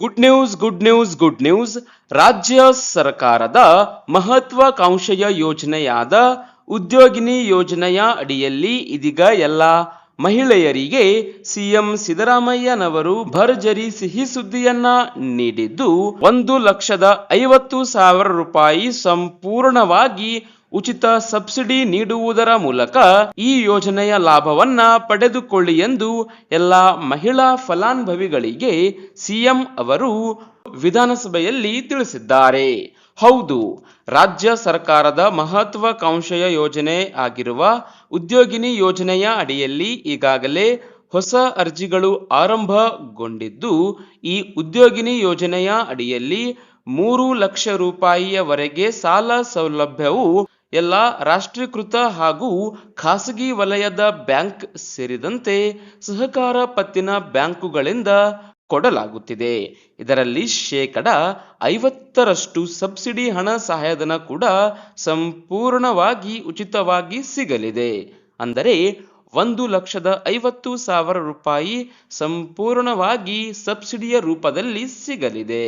Good news good news good news ರಾಜ್ಯ ಸರ್ಕಾರದ ಮಹತ್ವಾಕಾಂಕ್ಷೆಯ ಯೋಜನೆಯಾದ ಉದ್ಯೋಗಿನಿ ಯೋಜನೆಯ ಅಡಿಯಲ್ಲಿ ಇದೀಗ ಎಲ್ಲ ಮಹಿಳೆಯರಿಗೆ ಸಿಎಂ ಸಿದ್ದರಾಮಯ್ಯನವರು ಭರ್ಜರಿ ಸಿಹಿ ಸುದ್ದಿಯನ್ನ ನೀಡಿದ್ದು ಒಂದು ಲಕ್ಷದ ಐವತ್ತು ಸಾವಿರ ರೂಪಾಯಿ ಸಂಪೂರ್ಣವಾಗಿ ಉಚಿತ ಸಬ್ಸಿಡಿ ನೀಡುವುದರ ಮೂಲಕ ಈ ಯೋಜನೆಯ ಲಾಭವನ್ನ ಪಡೆದುಕೊಳ್ಳಿ ಎಂದು ಎಲ್ಲ ಮಹಿಳಾ ಫಲಾನುಭವಿಗಳಿಗೆ ಸಿಎಂ ಅವರು ವಿಧಾನಸಭೆಯಲ್ಲಿ ತಿಳಿಸಿದ್ದಾರೆ. ಹೌದು, ರಾಜ್ಯ ಸರ್ಕಾರದ ಮಹತ್ವಾಕಾಂಕ್ಷೆಯ ಯೋಜನೆ ಆಗಿರುವ ಉದ್ಯೋಗಿನಿ ಯೋಜನೆಯ ಅಡಿಯಲ್ಲಿ ಈಗಾಗಲೇ ಹೊಸ ಅರ್ಜಿಗಳು ಆರಂಭಗೊಂಡಿದ್ದು, ಈ ಉದ್ಯೋಗಿನಿ ಯೋಜನೆಯ ಅಡಿಯಲ್ಲಿ ಮೂರು ಲಕ್ಷ ರೂಪಾಯಿಯವರೆಗೆ ಸಾಲ ಸೌಲಭ್ಯವು ಎಲ್ಲ ರಾಷ್ಟ್ರೀಕೃತ ಹಾಗೂ ಖಾಸಗಿ ವಲಯದ ಬ್ಯಾಂಕ್ ಸೇರಿದಂತೆ ಸಹಕಾರ ಪತ್ತಿನ ಬ್ಯಾಂಕುಗಳಿಂದ ಕೊಡಲಾಗುತ್ತಿದೆ. ಇದರಲ್ಲಿ ಶೇಕಡ ಐವತ್ತರಷ್ಟು ಸಬ್ಸಿಡಿ ಹಣ ಸಹಾಯಧನ ಕೂಡ ಸಂಪೂರ್ಣವಾಗಿ ಉಚಿತವಾಗಿ ಸಿಗಲಿದೆ. ಅಂದರೆ ಒಂದು ಲಕ್ಷದ ಐವತ್ತು ಸಾವಿರ ರೂಪಾಯಿ ಸಂಪೂರ್ಣವಾಗಿ ಸಬ್ಸಿಡಿಯ ರೂಪದಲ್ಲಿ ಸಿಗಲಿದೆ.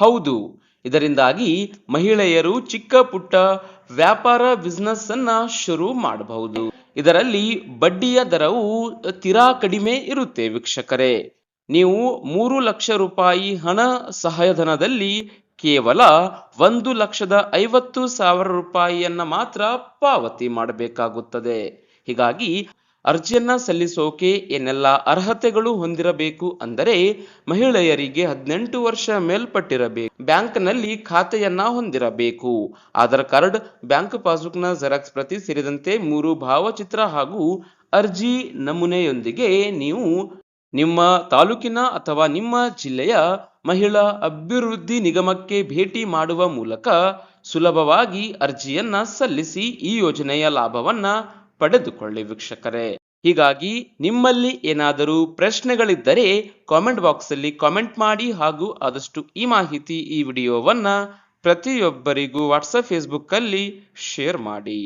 ಹೌದು, ಇದರಿಂದಾಗಿ ಮಹಿಳೆಯರು ಚಿಕ್ಕ ಪುಟ್ಟ ವ್ಯಾಪಾರ ಬಿಸ್ನೆಸ್ ಅನ್ನ ಶುರು ಮಾಡಬಹುದು. ಇದರಲ್ಲಿ ಬಡ್ಡಿಯ ದರವು ತೀರಾ ಕಡಿಮೆ ಇರುತ್ತೆ ವೀಕ್ಷಕರೇ. ನೀವು ಮೂರು ಲಕ್ಷ ರೂಪಾಯಿ ಹಣ ಸಹಾಯಧನದಲ್ಲಿ ಕೇವಲ ಒಂದು ಲಕ್ಷದ ಐವತ್ತು ಸಾವಿರ ರೂಪಾಯಿಯನ್ನ ಮಾತ್ರ ಪಾವತಿ ಮಾಡಬೇಕಾಗುತ್ತದೆ. ಹೀಗಾಗಿ ಅರ್ಜಿಯನ್ನ ಸಲ್ಲಿಸೋಕೆ ಏನೆಲ್ಲ ಅರ್ಹತೆಗಳು ಹೊಂದಿರಬೇಕು ಅಂದರೆ ಮಹಿಳೆಯರಿಗೆ ಹದಿನೆಂಟು ವರ್ಷ ಮೇಲ್ಪಟ್ಟಿರಬೇಕು. ಬ್ಯಾಂಕ್ನಲ್ಲಿ ಖಾತೆಯನ್ನ ಹೊಂದಿರಬೇಕು. ಆಧಾರ್ ಕಾರ್ಡ್, ಬ್ಯಾಂಕ್ ಪಾಸ್ಬುಕ್ನ ಜೆರಾಕ್ಸ್ ಪ್ರತಿ ಸೇರಿದಂತೆ ಮೂರು ಭಾವಚಿತ್ರ ಹಾಗೂ ಅರ್ಜಿ ನಮೂನೆಯೊಂದಿಗೆ ನೀವು ನಿಮ್ಮ ತಾಲೂಕಿನ ಅಥವಾ ನಿಮ್ಮ ಜಿಲ್ಲೆಯ ಮಹಿಳಾ ಅಭಿವೃದ್ಧಿ ನಿಗಮಕ್ಕೆ ಭೇಟಿ ಮಾಡುವ ಮೂಲಕ ಸುಲಭವಾಗಿ ಅರ್ಜಿಯನ್ನ ಸಲ್ಲಿಸಿ ಈ ಯೋಜನೆಯ ಲಾಭವನ್ನ ಪಡೆದುಕೊಳ್ಳಿ ವೀಕ್ಷಕರೇ. ಹೀಗಾಗಿ ನಿಮ್ಮಲ್ಲಿ ಏನಾದರೂ ಪ್ರಶ್ನೆಗಳಿದ್ದರೆ ಕಾಮೆಂಟ್ ಬಾಕ್ಸ್ ಅಲ್ಲಿ ಕಾಮೆಂಟ್ ಮಾಡಿ ಹಾಗೂ ಆದಷ್ಟು ಈ ಮಾಹಿತಿ ಈ ವಿಡಿಯೋವನ್ನ ಪ್ರತಿಯೊಬ್ಬರಿಗೂ ವಾಟ್ಸಪ್ ಫೇಸ್ಬುಕ್ಕಲ್ಲಿ ಶೇರ್ ಮಾಡಿ.